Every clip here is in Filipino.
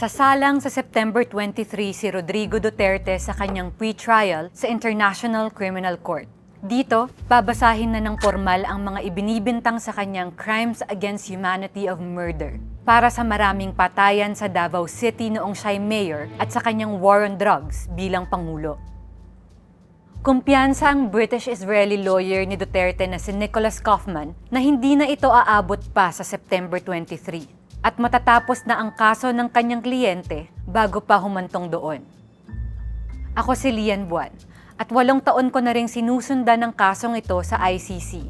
Sa salang sa September 23 si Rodrigo Duterte sa kanyang pre-trial sa International Criminal Court. Dito, babasahin na ng formal ang mga ibinibintang sa kanyang crimes against humanity of murder para sa maraming patayan sa Davao City noong siya'y mayor at sa kanyang war on drugs bilang pangulo. Kumpiyansa ang British-Israeli lawyer ni Duterte na si Nicholas Kaufman na hindi na ito aabot pa sa September 23 at matatapos na ang kaso ng kanyang kliyente bago pa humantong doon. Ako si Lian Buwan at walong taon ko na rin sinusundan ng kasong ito sa ICC.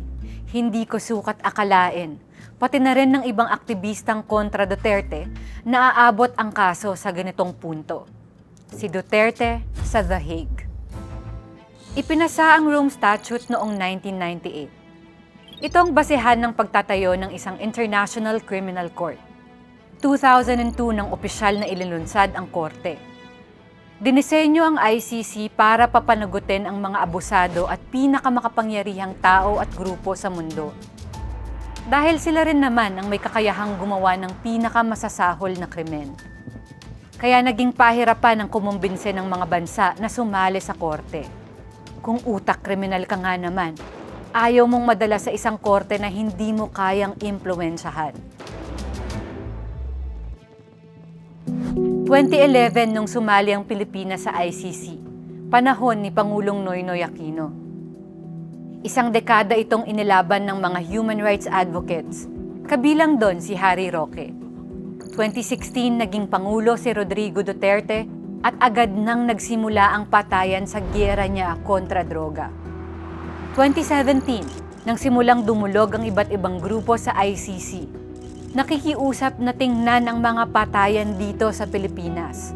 Hindi ko sukat akalain, pati na rin ng ibang aktivistang kontra Duterte na aabot ang kaso sa ganitong punto. Si Duterte sa The Hague. Ipinasa ang Rome Statute noong 1998. Ito ang basehan ng pagtatayo ng isang International Criminal Court. 2002 nang opisyal na ililunsad ang korte. Dinisenyo ang ICC para papanagutin ang mga abusado at pinakamakapangyarihang tao at grupo sa mundo. Dahil sila rin naman ang may kakayahang gumawa ng pinakamasasahol na krimen. Kaya naging pahirapan ang kumumbinse ng mga bansa na sumali sa korte. Kung utak kriminal ka nga naman, ayaw mong madala sa isang korte na hindi mo kayang impluensyahan. 2011 nung sumali ang Pilipinas sa ICC, panahon ni Pangulong Noynoy Aquino. Isang dekada itong inilaban ng mga human rights advocates, kabilang doon si Harry Roque. 2016 naging Pangulo si Rodrigo Duterte at agad nang nagsimula ang patayan sa gyera niya kontra droga. 2017, nang simulang dumulog ang iba't ibang grupo sa ICC nakikiusap na tingnan ang mga patayan dito sa Pilipinas.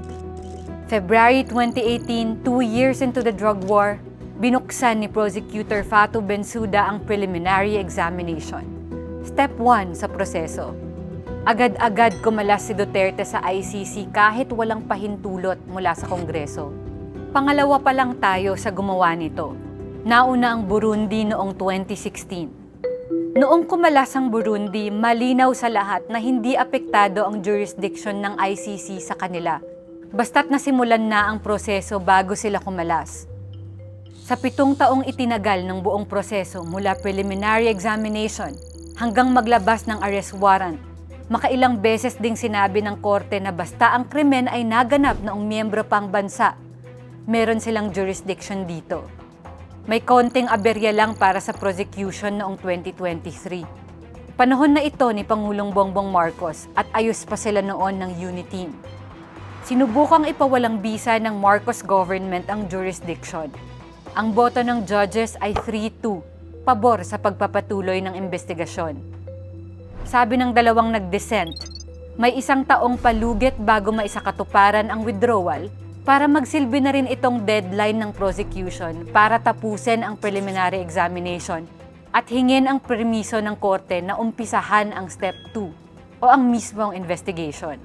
February 2018, two years into the drug war, binuksan ni Prosecutor Fatu Bensuda ang preliminary examination. Step 1 sa proseso. Agad-agad kumalas si Duterte sa ICC kahit walang pahintulot mula sa Kongreso. Pangalawa pa lang tayo sa gumawa nito. Nauna ang Burundi noong 2016 Noong kumalas ang Burundi, malinaw sa lahat na hindi apektado ang jurisdiction ng ICC sa kanila. Basta't nasimulan na ang proseso bago sila kumalas. Sa pitong taong itinagal ng buong proseso mula preliminary examination hanggang maglabas ng arrest warrant, makailang beses ding sinabi ng korte na basta ang krimen ay naganap noong miyembro pang bansa, meron silang jurisdiction dito. May konting aberya lang para sa prosecution noong 2023. Panahon na ito ni Pangulong Bongbong Marcos at ayos pa sila noon ng Uniteam. Sinubukang ipawalang bisa ng Marcos government ang jurisdiction. Ang boto ng judges ay 3-2, pabor sa pagpapatuloy ng investigasyon. Sabi ng dalawang nag-dissent, may isang taong palugit bago maisakatuparan ang withdrawal para magsilbi na rin itong deadline ng prosecution para tapusin ang preliminary examination at hingin ang permiso ng korte na umpisahan ang step 2 o ang mismong investigation.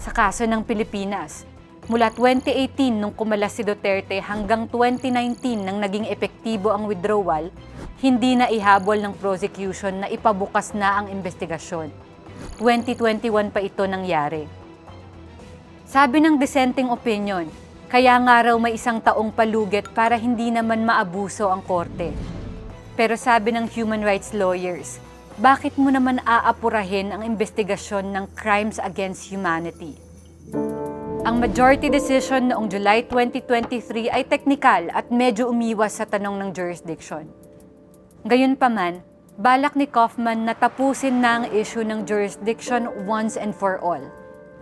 Sa kaso ng Pilipinas, mula 2018 nung kumalas si Duterte hanggang 2019 nang naging epektibo ang withdrawal, hindi na ihabol ng prosecution na ipabukas na ang investigasyon. 2021 pa ito nangyari. Sabi ng dissenting opinion, kaya nga raw may isang taong palugit para hindi naman maabuso ang korte. Pero sabi ng human rights lawyers, bakit mo naman aapurahin ang investigasyon ng crimes against humanity? Ang majority decision noong July 2023 ay teknikal at medyo umiwas sa tanong ng jurisdiction. Gayunpaman, balak ni Kaufman na tapusin na ang issue ng jurisdiction once and for all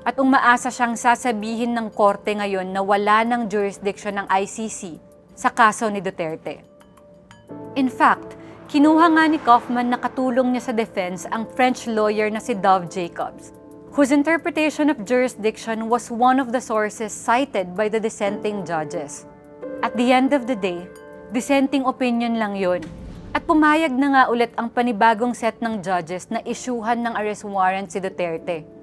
at umaasa siyang sasabihin ng korte ngayon na wala ng jurisdiction ng ICC sa kaso ni Duterte. In fact, kinuha nga ni Kaufman na katulong niya sa defense ang French lawyer na si Dove Jacobs, whose interpretation of jurisdiction was one of the sources cited by the dissenting judges. At the end of the day, dissenting opinion lang yon. At pumayag na nga ulit ang panibagong set ng judges na isyuhan ng arrest warrant si Duterte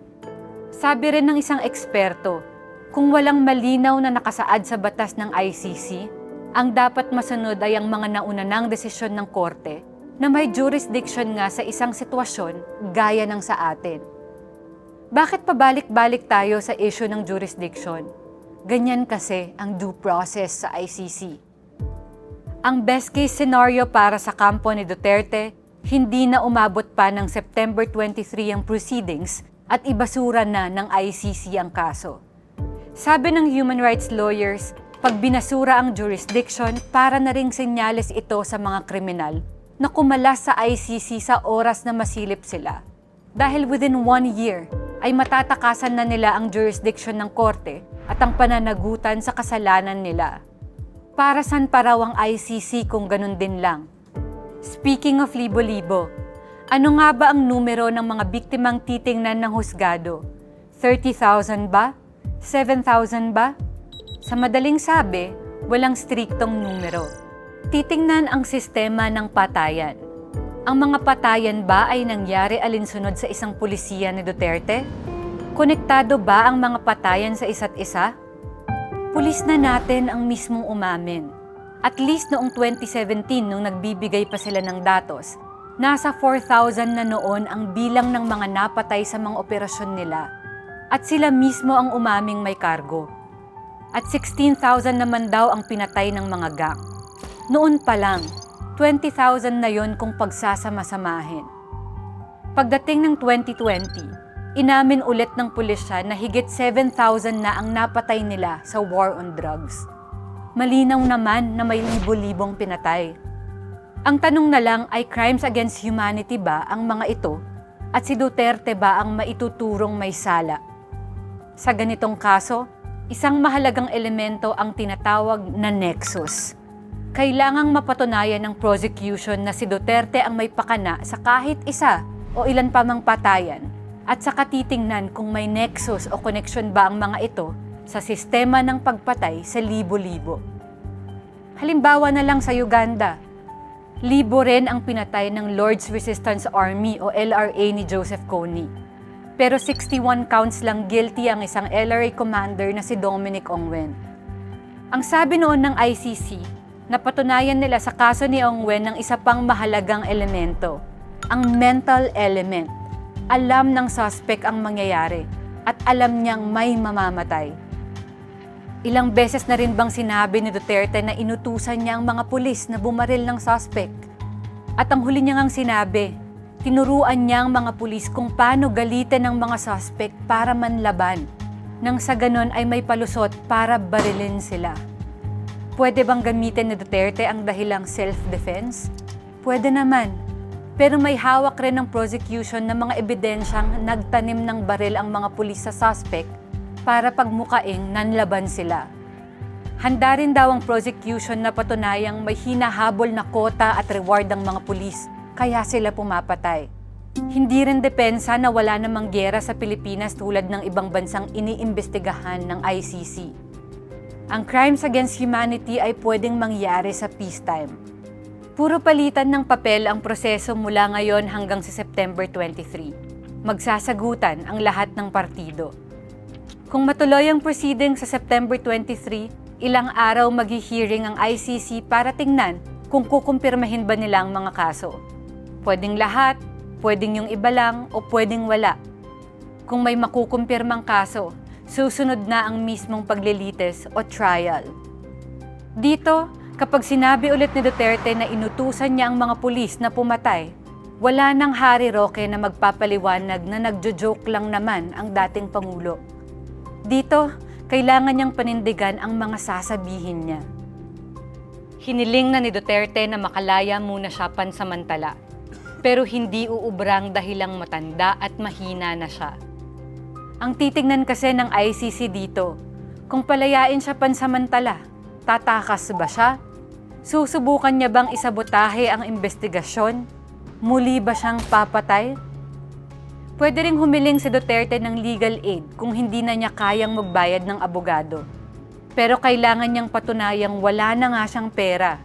sabi rin ng isang eksperto, kung walang malinaw na nakasaad sa batas ng ICC, ang dapat masunod ay ang mga naunanang desisyon ng korte na may jurisdiction nga sa isang sitwasyon gaya ng sa atin. Bakit pabalik-balik tayo sa issue ng jurisdiction? Ganyan kasi ang due process sa ICC. Ang best case scenario para sa kampo ni Duterte, hindi na umabot pa ng September 23 ang proceedings at ibasura na ng ICC ang kaso. Sabi ng human rights lawyers, pag binasura ang jurisdiction, para na ring senyales ito sa mga kriminal na kumalas sa ICC sa oras na masilip sila. Dahil within one year, ay matatakasan na nila ang jurisdiction ng korte at ang pananagutan sa kasalanan nila. Para saan pa raw ang ICC kung ganun din lang? Speaking of libo-libo, ano nga ba ang numero ng mga biktimang titingnan ng husgado? 30,000 ba? 7,000 ba? Sa madaling sabi, walang striktong numero. Titingnan ang sistema ng patayan. Ang mga patayan ba ay nangyari alinsunod sa isang pulisiya ni Duterte? Konektado ba ang mga patayan sa isa't isa? Pulis na natin ang mismong umamin. At least noong 2017 nung nagbibigay pa sila ng datos, nasa 4,000 na noon ang bilang ng mga napatay sa mga operasyon nila. At sila mismo ang umaming may kargo. At 16,000 naman daw ang pinatay ng mga gang. Noon pa lang, 20,000 na yon kung pagsasama-samahin. Pagdating ng 2020, inamin ulit ng pulisya na higit 7,000 na ang napatay nila sa war on drugs. Malinaw naman na may libo-libong pinatay. Ang tanong na lang ay crimes against humanity ba ang mga ito at si Duterte ba ang maituturong may sala? Sa ganitong kaso, isang mahalagang elemento ang tinatawag na nexus. Kailangang mapatunayan ng prosecution na si Duterte ang may pakana sa kahit isa o ilan pa mang patayan at saka titingnan kung may nexus o connection ba ang mga ito sa sistema ng pagpatay sa libo-libo. Halimbawa na lang sa Uganda, libo rin ang pinatay ng Lord's Resistance Army o LRA ni Joseph Kony. Pero 61 counts lang guilty ang isang LRA commander na si Dominic Ongwen. Ang sabi noon ng ICC, napatunayan nila sa kaso ni Ongwen ng isa pang mahalagang elemento, ang mental element. Alam ng suspect ang mangyayari at alam niyang may mamamatay. Ilang beses na rin bang sinabi ni Duterte na inutusan niya ang mga pulis na bumaril ng suspect? At ang huli niya ngang sinabi, tinuruan niya ang mga pulis kung paano galitin ng mga suspect para manlaban. Nang sa ganon ay may palusot para barilin sila. Pwede bang gamitin ni Duterte ang dahilang self-defense? Pwede naman. Pero may hawak rin ng prosecution ng mga ebidensyang nagtanim ng baril ang mga pulis sa suspect para pagmukaing nanlaban sila. Handa rin daw ang prosecution na patunayang may hinahabol na kota at reward ang mga pulis, kaya sila pumapatay. Hindi rin depensa na wala namang gera sa Pilipinas tulad ng ibang bansang iniimbestigahan ng ICC. Ang crimes against humanity ay pwedeng mangyari sa peacetime. Puro palitan ng papel ang proseso mula ngayon hanggang sa September 23. Magsasagutan ang lahat ng partido. Kung matuloy ang proceeding sa September 23, ilang araw maghi-hearing ang ICC para tingnan kung kukumpirmahin ba nila ang mga kaso. Pwedeng lahat, pwedeng yung iba lang, o pwedeng wala. Kung may makukumpirmang kaso, susunod na ang mismong paglilitis o trial. Dito, kapag sinabi ulit ni Duterte na inutusan niya ang mga pulis na pumatay, wala nang Hari Roque na magpapaliwanag na nagjo-joke lang naman ang dating Pangulo. Dito, kailangan niyang panindigan ang mga sasabihin niya. Hiniling na ni Duterte na makalaya muna siya pansamantala, pero hindi uubrang dahilang matanda at mahina na siya. Ang titignan kasi ng ICC dito, kung palayain siya pansamantala, tatakas ba siya? Susubukan niya bang isabotahe ang investigasyon? Muli ba siyang papatay? Pwede ring humiling si Duterte ng legal aid kung hindi na niya kayang magbayad ng abogado. Pero kailangan niyang patunayang wala na nga siyang pera.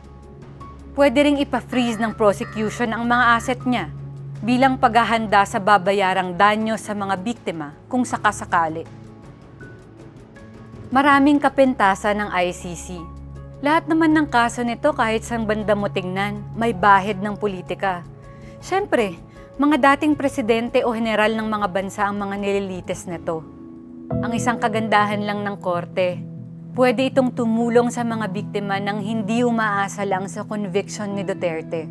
Pwede ring ipa-freeze ng prosecution ang mga asset niya bilang paghahanda sa babayarang danyo sa mga biktima kung sakasakali. Maraming kapintasan ng ICC. Lahat naman ng kaso nito kahit sang banda mo tingnan, may bahid ng politika. Siyempre, Mga dating presidente o general ng mga bansa ang mga nililites nito. Ang isang kagandahan lang ng korte, pwede itong tumulong sa mga biktima nang hindi umaasa lang sa conviction ni Duterte.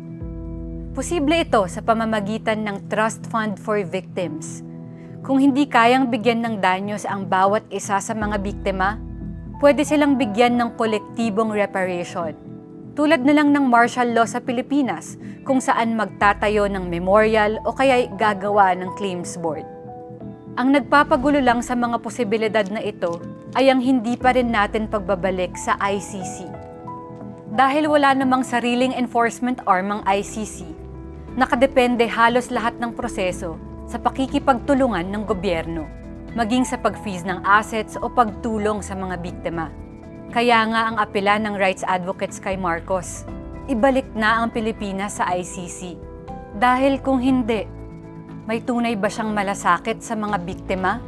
Posible ito sa pamamagitan ng Trust Fund for Victims. Kung hindi kayang bigyan ng danyos ang bawat isa sa mga biktima, pwede silang bigyan ng kolektibong reparation. Tulad na lang ng martial law sa Pilipinas kung saan magtatayo ng memorial o kaya gagawa ng claims board. Ang nagpapagulo lang sa mga posibilidad na ito ay ang hindi pa rin natin pagbabalik sa ICC. Dahil wala namang sariling enforcement arm ang ICC, nakadepende halos lahat ng proseso sa pakikipagtulungan ng gobyerno, maging sa pag-freeze ng assets o pagtulong sa mga biktima. Kaya nga ang apela ng rights advocates kay Marcos, ibalik na ang Pilipinas sa ICC. Dahil kung hindi, may tunay ba siyang malasakit sa mga biktima?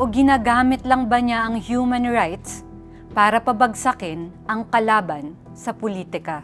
O ginagamit lang ba niya ang human rights para pabagsakin ang kalaban sa politika?